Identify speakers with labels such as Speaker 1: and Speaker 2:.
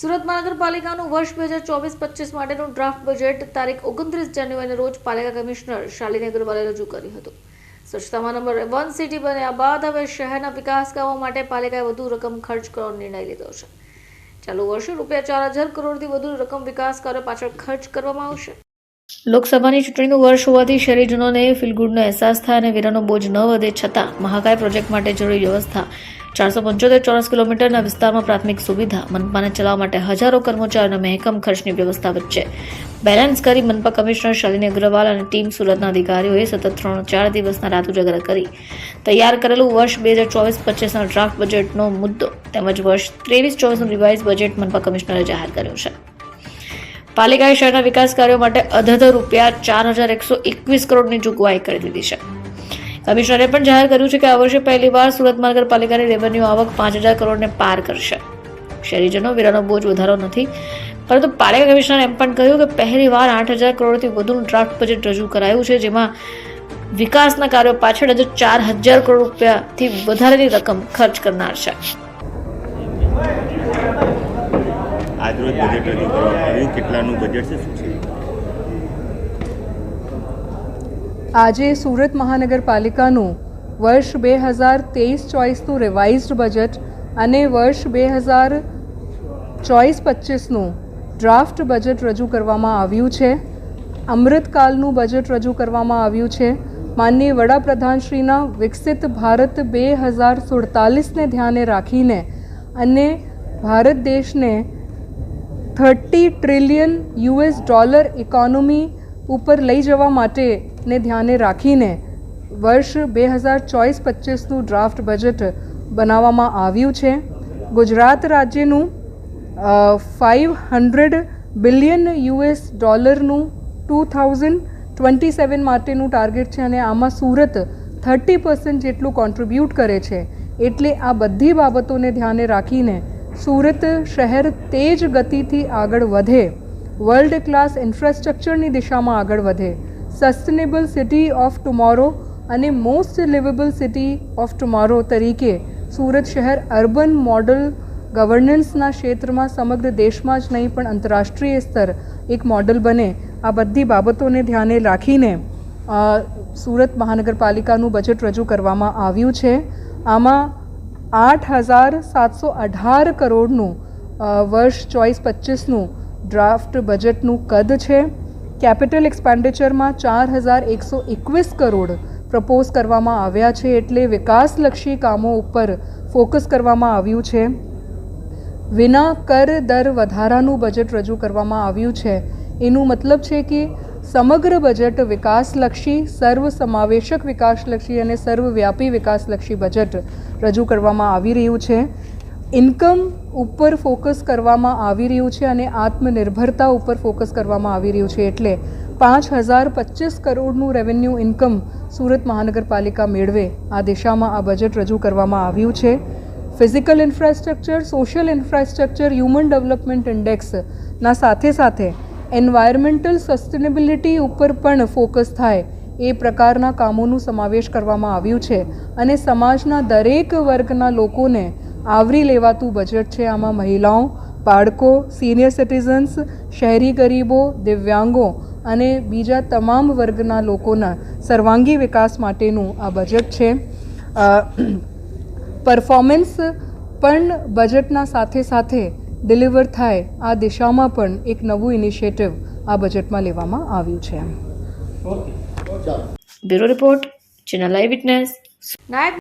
Speaker 1: સુરત મહાનગરપાલિકાનું વર્ષ બે હજાર ચોવીસ પચીસ માટેનું ડ્રાફ્ટ બજેટ તારીખ ઓગણત્રીસ જાન્યુઆરીના રોજ પાલિકા કમિશનર શાલિની અગ્રવાલે રજૂ કર્યું હતું. સ્વચ્છતામાં નંબર વન સિટી બન્યા બાદ હવે શહેરના વિકાસ કામો માટે પાલિકાએ વધુ રકમ ખર્ચ કરવાનો નિર્ણય લીધો છે. ચાલુ વર્ષે રૂપિયા ચાર હજાર કરોડથી વધુ રકમ વિકાસ કાર્યો પાછળ ખર્ચ કરવામાં આવશે. લોકસભાની ચૂંટણીનું વર્ષ હોવાથી શહેરીજનોને ફીલગુડનો અહેસાસ થાય અને વેરાનો બોજ ન વધે છતાં મહાકાય પ્રોજેક્ટ માટે જરૂરી વ્યવસ્થા. ચારસો પંચોતેર ચોરસ કિલોમીટરના વિસ્તારમાં પ્રાથમિક સુવિધા, મનપાને ચલાવવા માટે હજારો કર્મચારીઓના મહેકમ ખર્ચની વ્યવસ્થા વચ્ચે. બેલેન્સ કરી મનપા કમિશનર શાલિની અગ્રવાલ અને ટીમ સુરતના અધિકારીઓએ સતત ત્રણ ચાર દિવસના રાત ઉજાગરા કરી. તૈયાર કરેલું વર્ષ બે હજાર ચોવીસ પચીસના ડ્રાફ્ટ બજેટનો મુદ્દો તેમજ વર્ષ ત્રેવીસ ચોવીસનું રિવાઇઝ બજેટ મનપા કમિશનરે જાહેર કર્યું છે. પાલિકાએ શહેરના વિકાસ કાર્યો માટે અધધ રૂપિયા ચાર હજાર એકસો એકવીસ કરોડની જોગવાઈ કરી દીધી છે. કમિશનરે પણ જાહેર કર્યું છે કે આ વર્ષે પહેલીવાર સુરત મહાનગરપાલિકાની રેવન્યુ આવક પાંચ હજાર કરોડને પાર કરશે. શહેરીજનો વેરાનો બોજ વધારો નથી, પરંતુ પાલિકા કમિશનરે એમ પણ કહ્યું કે પહેલીવાર આઠ હજાર કરોડથી વધુનું ડ્રાફ્ટ બજેટ રજૂ કરાયું છે, જેમાં વિકાસના કાર્યો પાછળ હજુ ચાર હજાર કરોડ રૂપિયાથી વધારેની રકમ ખર્ચ કરનાર છે.
Speaker 2: આજરોજ બજેટ રજૂ કરવામાં આવ્યું. કેટલાનું બજેટ છે, શું છે?
Speaker 3: આજે સુરત મહાનગરપાલિકાનું વર્ષ બે હજાર તેવીસ ચોવીસનું રિવાઇઝડ બજેટ અને વર્ષ બે હજાર ચોવીસ પચીસનું ડ્રાફ્ટ બજેટ રજૂ કરવામાં આવ્યું છે. અમૃતકાલનું બજેટ રજૂ કરવામાં આવ્યું છે. માનનીય વડાપ્રધાનશ્રીના વિકસિત ભારત બે હજાર સુડતાલીસને ધ્યાને રાખીને અને ભારત દેશને thirty trillion US dollar economy ઉપર લઈ જવા માટેને ધ્યાને રાખીને વર્ષ બે હજાર ચોવીસ પચીસનું ડ્રાફ્ટ બજેટ બનાવવામાં આવ્યું છે. ગુજરાત રાજ્યનું five hundred billion U S ડોલરનું ટુ થાઉઝન્ડ ટ્વેન્ટી સેવન માટેનું ટાર્ગેટ છે અને આમાં સુરત થર્ટી પર્સન્ટ જેટલું કોન્ટ્રીબ્યુટ કરે છે. એટલે આ બધી બાબતોને ધ્યાને રાખીને સુરત શહેર તેજ ગતિથી આગળ વધે. વર્લ્ડ ક્લાસ ઇન્ફ્રાસ્ટ્રક્ચરની દિશામાં આગળ વધે. સસ્ટેનેબલ સિટી ઓફ ટુમોરો અને most liveable city of tomorrow તરીકે સુરત શહેર અર્બન મોડલ ગવર્નન્સના ક્ષેત્રમાં સમગ્ર દેશમાં જ નહીં, પણ આંતરરાષ્ટ્રીય સ્તર એક મોડલ બને. આ બધી બાબતોને ધ્યાને રાખીને સુરત મહાનગરપાલિકાનું બજેટ રજૂ કરવામાં આવ્યું છે. આમાં આઠ હજાર સાતસો અઢાર કરોડનું વર્ષ ચોઈસ પચીસનું ડ્રાફ્ટ બજેટનું કદ છે. કેપિટલ એક્સપેન્ડિચરમાં ચાર હજાર એકસો એકવીસ કરોડ પ્રપોઝ કરવામાં આવ્યા છે એટલે વિકાસલક્ષી કામો ઉપર ફોકસ કરવામાં આવ્યું છે. વિના કર દર વધારાનું બજેટ રજૂ કરવામાં આવ્યું છે. એનું મતલબ છે કે સમગ્ર બજેટ વિકાસલક્ષી, સર્વ સમાવેશક વિકાસલક્ષી અને સર્વવ્યાપી વિકાસલક્ષી બજેટ રજૂ કરવામાં આવી રહ્યું છે. ઇન્કમ ઉપર ફોકસ કરવામાં આવી રહ્યું છે અને આત્મનિર્ભરતા ઉપર ફોકસ કરવામાં આવી રહ્યું છે એટલે પાંચ હજાર પચીસ કરોડનું રેવન્યુ ઇન્કમ સુરત મહાનગરપાલિકા મેળવે આ દિશામાં આ બજેટ રજૂ કરવામાં આવ્યું છે. Physical infrastructure social infrastructure human development ઇન્ડેક્સના સાથે સાથે એન્વાયરમેન્ટલ સસ્ટેનેબિલિટી ઉપર પણ ફોકસ થાય. એ પ્રકારના કામોનું સમાવેશ કરવામાં આવ્યું છે. અને સમાજના દરેક વર્ગના લોકોને આવરી લેવાતું બજેટ છે આમાં મહિલાઓ, બાળકો સિનિયર સિટીઝન્સ શહેરી ગરીબો, દિવ્યાંગો અને બીજા તમામ વર્ગના લોકોના સર્વાંગી વિકાસ માટેનું આ બજેટ છે. પરફોર્મન્સ પણ બજેટના સાથે સાથે ડિલિવર થાય આ દિશામાં પણ એક નવું ઇનિશિયેટિવ આ બજેટમાં લેવામાં આવ્યું છે.
Speaker 1: Bureau report channel live witness. નાયબ